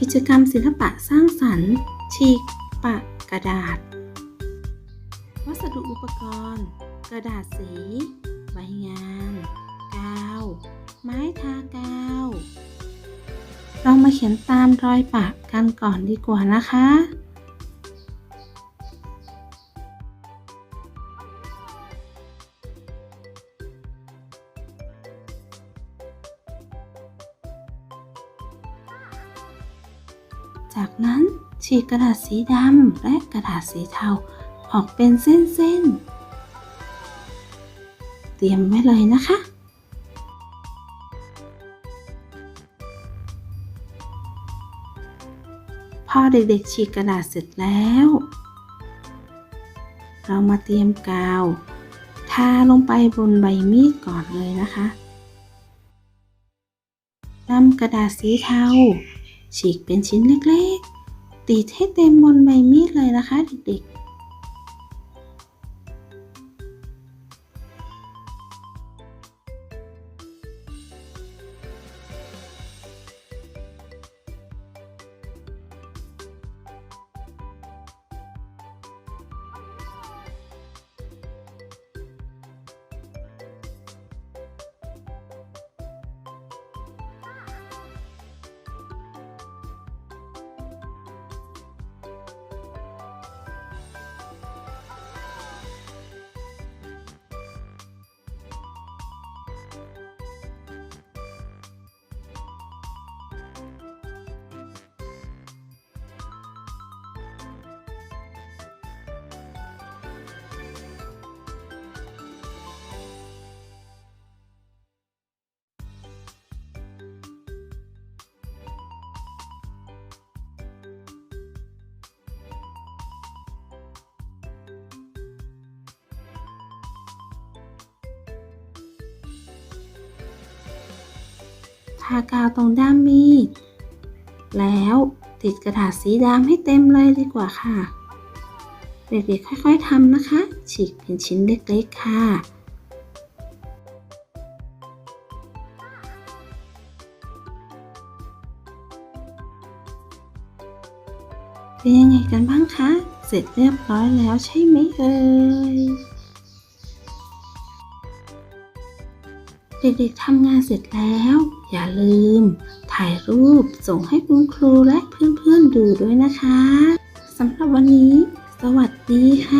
กิจกรรมศิลปะสร้างสรรค์ ฉีก ปะ กระดาษ วัสดุอุปกรณ์ กระดาษสี ใบงาน กาว ไม้ทากาวลองมาเขียนตามรอยปะกันก่อนดีกว่านะคะ จากนั้นฉีกกระดาษสีดำและกระดาษสีเทาออกเป็นเส้นๆ เตรียมไว้เลยนะคะ พอเด็กๆ ฉีกกระดาษเสร็จแล้ว เรามาเตรียมกาวทาลงไปบนใบมีดก่อนเลยนะคะนำกระดาษสีเทา ฉีกเป็นชิ้นเล็กๆ ติดให้เต็มบนใบมีดเลยนะคะเด็กๆ ทากาวตรงด้ามมีด แล้วติดกระดาษสีดำให้เต็มเลยดีกว่าค่ะ เด็กๆค่อยๆทำนะคะ ฉีกเป็นชิ้นเล็กๆค่ะเป็นยังไงกันบ้างคะ เสร็จเรียบร้อยแล้วใช่ไหมเอ่ย เด็กๆทำงานเสร็จแล้ว อย่าลืม ถ่ายรูปส่งให้คุณครูและเพื่อนๆดูด้วยนะคะสำหรับวันนี้ สวัสดีค่ะ